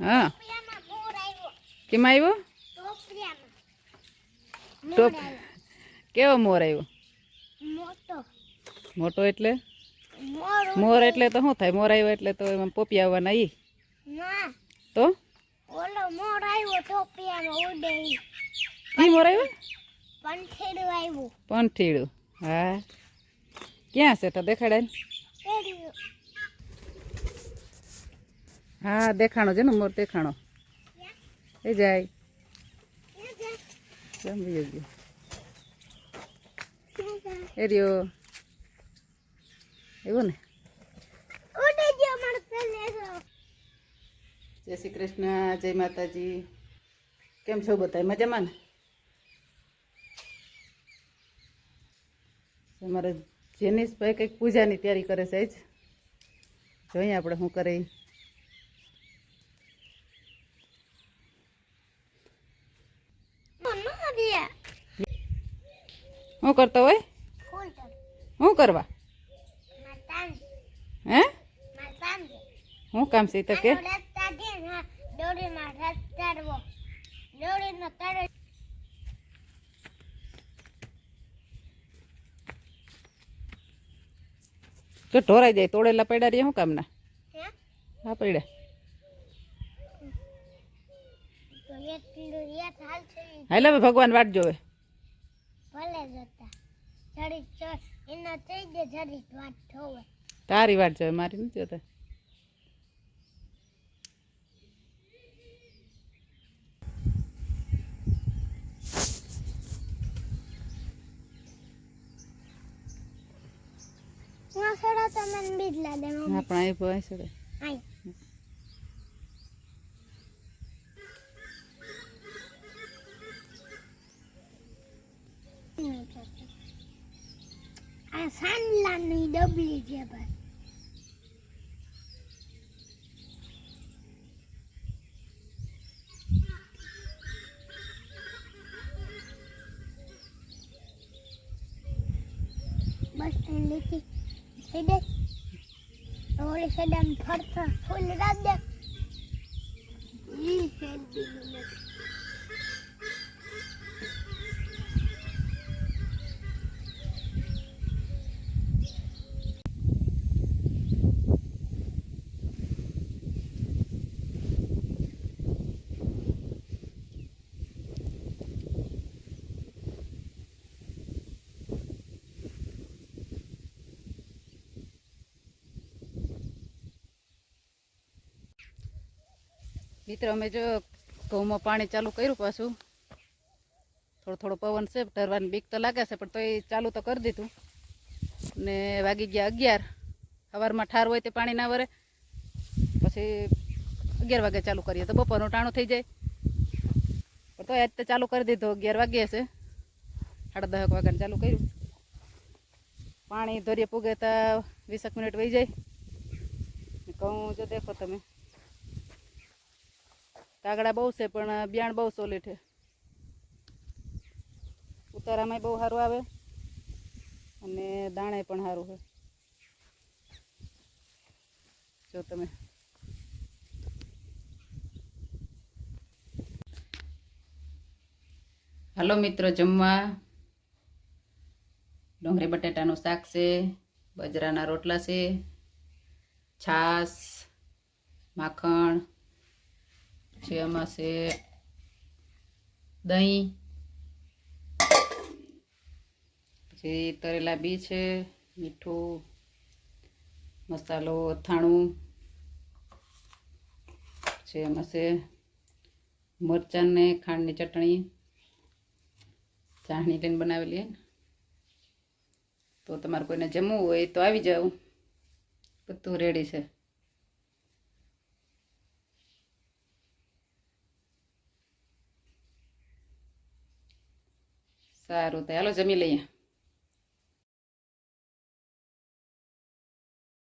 હા. કેમ આવ્યો? ટોપ કેવો મોર આવ્યો? મોટો. એટલે? મોર એટલે તો શું થાય? મોર આવ્યો એટલે તો એમાં પોપી આવવાના ઈ. તો? ઓલો મોર આવ્યો ટોપિયામાં ઉડે ઈ. ઈ મોર આવ્યો? પંખેડું આવ્યું. પંઠીડું હા. ક્યાં છે તો કેડ્યું હા, દેખાણો છે ને, મોર દેખાણો. એ જાય. જમી ગયો એ રહ્યો. ને. જય શ્રી કૃષ્ણ, જય માતાજી. કેમ છો બધા મજામાં ને? અમારે જેનિસભાઈ કંઈક પૂજાની તૈયારી કરે છે જોઈએ આપણે શું કરે શું કરતો હોય? શું કરવા? હે? શું કામ છે તો કે? જો ઢોરાઈ જાય તોડેલા પડ્યા રે શું કામના? હે હા? પડ્યા હાલ હવે ભગવાન વાટ જોવે. ભલે જતા. જરી ચ- એના થઈ ગયે જરી વાત જોવે. તારી વાત જોવે મારી નથી જોતા. હું ખડા તો આ સાંડલાની ડબલી છે બસ બસ સ્ટેન્ડ લેતી સીધે ઓલી સદામ ફરતા ફૂલ રાખ દે ઈ હેલ્દી નથી મિત્રો, અમે જો ઘઉંમાં પાણી ચાલુ કર્યું પાછું. થોડો થોડો પવન છે, ઢરવાની બીક તો લાગે છે, પણ તો એ ચાલુ તો કરી દીધું. ને વાગી ગયા અગિયાર. સવારમાં ઠાર હોય તે પાણી ના વરે. પછી અગિયાર વાગે ચાલુ કરીએ તો બપોરનું ટાણું થઈ જાય. પણ તો આજ તો ચાલુ કરી દીધું, અગિયાર વાગે છે. સાડા દહક વાગ્યાને ચાલુ કર્યું. પાણી ધોરીએ પૂગે તો વીસેક મિનિટ વહી જાય. કહું જો દેખો તમે. કાગડા બહુ છે, પણ બિયાણ બહુ સોલિડ છે. ઉતારામાંય બહુ સારું આવે અને દાણે પણ સારું છે. જો તમે. હાલો મિત્રો, જમવા. ડુંગળી બટેટાનું શાક છે, બજરાના રોટલા છે, છાશ, માખણ છે એમાં છે દહીં, પછી તરેલા બી છે, મીઠું, મસાલો, અથાણું છે એમાં છે મરચાંને ખાંડની ચટણી, ચાહણી લઈને બનાવેલી તો તમારે કોઈને જમવું હોય તો આવી જાવ બધું રેડી છે. સારું તો હાલો જમી લઈએ